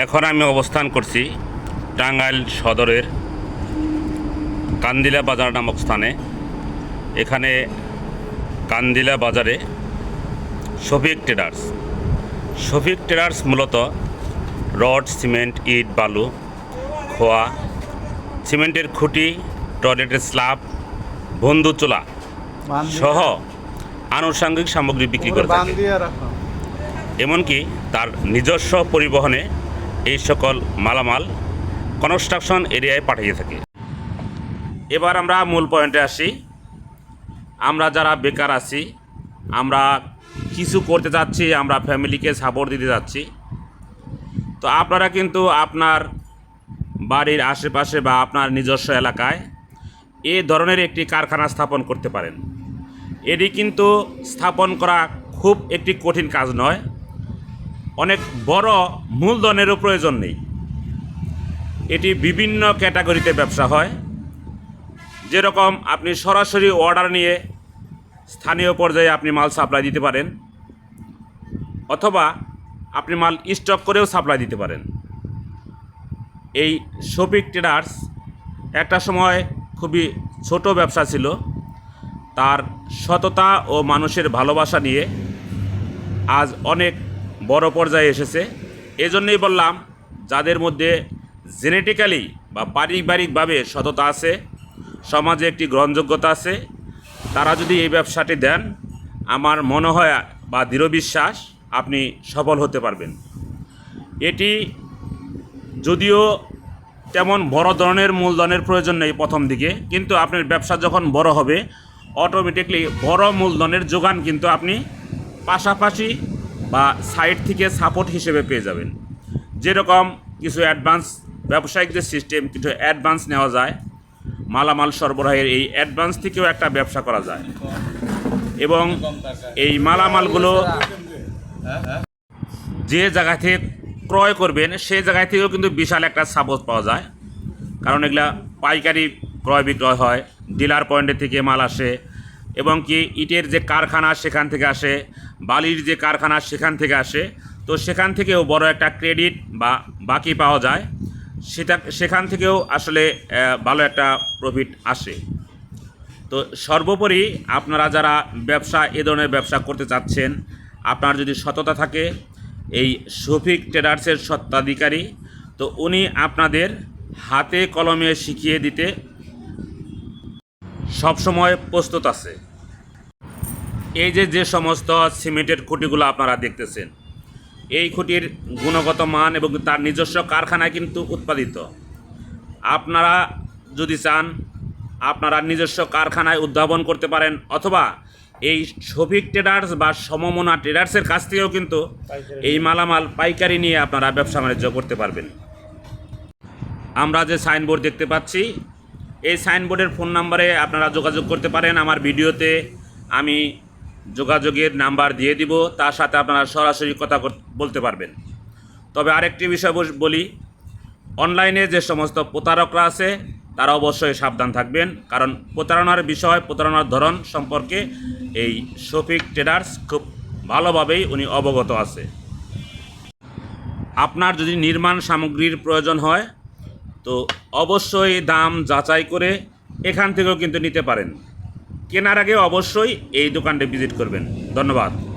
এখন আমি অবস্থান করছি টাঙ্গাইল সদরের কান্দিলা বাজার নামক স্থানে। এখানে কান্দিলা বাজারে শফিক ট্রেডার্স। শফিক ট্রেডার্স মূলত রড সিমেন্ট ইট বালু খোয়া সিমেন্টের খুঁটি টয়লেটের স্ল্যাব বন্ধু চোলা সহ আনুষঙ্গিক সামগ্রী বিক্রি করে থাকে। এমনকি তার নিজস্ব পরিবহনে এই সকল মালামাল কনস্ট্রাকশন এরিয়ায় পাঠিয়ে থাকে। এবার আমরা মূল পয়েন্টে আসি। আমরা যারা বেকার আছি, আমরা কিছু করতে যাচ্ছি, আমরা ফ্যামিলিকে সাপোর্ট দিতে যাচ্ছি। তো আপনারা কিন্তু আপনার বাড়ির আশেপাশে বা আপনার নিজস্ব এলাকায় এ ধরনের একটি কারখানা স্থাপন করতে পারেন। এটি কিন্তু স্থাপন করা খুব একটি কঠিন কাজ নয়। অনেক বড় মূলধনেরও প্রয়োজন নেই। এটি বিভিন্ন ক্যাটাগরিতে ব্যবসা হয়। যেরকম আপনি সরাসরি অর্ডার নিয়ে স্থানীয় পর্যায়ে আপনি মাল সাপ্লাই দিতে পারেন, অথবা আপনি মাল স্টক করেও সাপ্লাই দিতে পারেন। এই শপিক ট্রেডার্স একটা সময় খুবই ছোট ব্যবসা ছিল। তার সততা ও মানুষের ভালোবাসা নিয়ে আজ অনেক বড় পর্যায়ে এসেছে। এজন্যই বললাম, যাদের মধ্যে জেনেটিক্যালি বা পারিবারিকভাবে সততা আছে, সমাজে একটি গ্রহণযোগ্যতা আছে, তারা যদি এই ব্যবসাটি দেন, আমার মনে হয় বা দৃঢ় বিশ্বাস আপনি সফল হতে পারবেন। এটি যদিও তেমন বড় ধরনের মূলধনের প্রয়োজন নেই প্রথম দিকে, কিন্তু আপনার ব্যবসা যখন বড় হবে অটোমেটিকলি বড় মূলধনের যোগান কিন্তু আপনি পাশাপাশি বা সাইড থেকে সাপোর্ট হিসেবে পেয়ে যাবেন। যেরকম কিছু অ্যাডভান্স ব্যবসায়িক যে সিস্টেম, কিছু অ্যাডভান্স নেওয়া যায়। মালামাল সরবরাহের এই অ্যাডভান্স থেকেও একটা ব্যবসা করা যায়। এবং এই মালামালগুলো যে জায়গা থেকে ক্রয় করবেন, সেই জায়গা থেকেও কিন্তু বিশাল একটা সাপোর্ট পাওয়া যায়। কারণ এগুলা পাইকারি ক্রয় বিক্রয় হয়, ডিলার পয়েন্টের থেকে মাল আসে এবং কি ইটের যে কারখানা সেখান থেকে আসে, বালির যে কারখানা সেখান থেকে আসে, তো সেখান থেকেও বড় একটা ক্রেডিট বা বাকি পাওয়া যায়। সেটা, সেখান থেকেও আসলে ভালো একটা প্রফিট আসে। তো সর্বোপরি আপনারা যারা ব্যবসা, এ ধরনের ব্যবসা করতে চাচ্ছেন, আপনার যদি সততা থাকে, এই শফিক ট্রেডার্সের সত্ত্বাধিকারী, তো উনি আপনাদের হাতে কলমে শিখিয়ে দিতে সবসময় প্রস্তুত আছে। এই যে যে সমস্ত সিমেন্টের খুঁটিগুলো আপনারা দেখতেছেন এই খুঁটির গুণগত মান এবং তার নিজস্ব কারখানায় কিন্তু উৎপাদিত। আপনারা যদি চান আপনারা নিজস্ব কারখানায় উদ্ভাবন করতে পারেন অথবা এই শফিক ট্রেডার্স বা সমমনা ট্রেডার্সের কাছ থেকেও কিন্তু এই মালামাল পাইকারি নিয়ে আপনারা ব্যবসা বাণিজ্য করতে পারবেন। আমরা যে সাইনবোর্ড দেখতে পাচ্ছি এই সাইনবোর্ডের ফোন নাম্বারে আপনারা যোগাযোগ করতে পারেন। আমার ভিডিওতে আমি যোগাযোগের নাম্বার দিয়ে দিব, তার সাথে আপনারা সরাসরি কথা বলতে পারবেন। তবে আরেকটি বিষয় বলি, অনলাইনে যে সমস্ত প্রতারকরা আছে, তারা অবশ্যই সাবধান থাকবেন। কারণ প্রতারণার বিষয়, প্রতারণার ধরন সম্পর্কে এই শফিক ট্রেডার্স খুব ভালোভাবেই উনি অবগত আছে। আপনার যদি নির্মাণ সামগ্রীর প্রয়োজন হয়, তো অবশ্যই দাম যাচাই করে এখান থেকেও কিন্তু নিতে পারেন। কেনার আগে অবশ্যই এই দোকানটি ভিজিট করবেন। ধন্যবাদ।